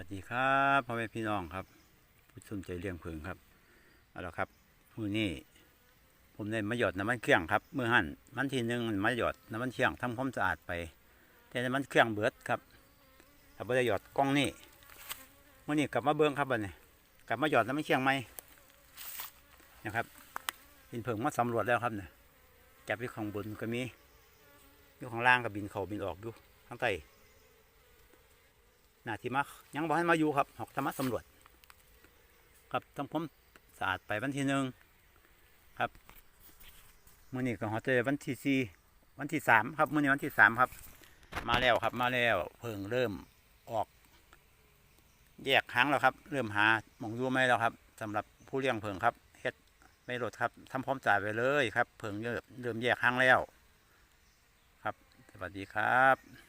วัสดีครับพ่อแม่พี่น้องครับ ผู้สนใจเลี้ยงผึ่งครับเอาละครับมือนี้ผมได้มาหยอดน้ำมันเครื่องครับมือหั่นมันทีหนึงมันมาหยอดน้ำมันเชียงทำความสะอาดไป แต่น้ำมันเครื่องเบิดครับถ้าไม่ได้หยอดกล้องนี่มื่อนี้กลับมาเบิ้งครับบัดนี้กลับมาหยอดน้ำมันเชียงไหมนะครับบินเผิงมาสำรวจแล้วครับเนี่ยจับอยู่ข้างบนก็มีอยู่ข้างล่างก็บินเขาบินออกอยู่ข้างใต้ นาที่มายังบอกให้มาอยู่ครับหอกธรรมะสำรวจ ครับทำผมสะอาดไปวันที่หนึ่งครับมื่อนี้ก็หอเจอวันที่สี่วันที่สามครับมื่อนี้วันที่สามครับ มาแล้วครับมาแล้วเพิ่งเริ่มออก แยกหางแล้วครับ เริ่มหาหมองยูไม่แล้วครับสำหรับผู้เลี้ยงเพิ่งครับเฮ็ดไม่ลดครับทำพร้อมจ่ายไปเลยครับ เพิ่งเริ่มแยกหางแล้ว ครับ สวัสดีครับ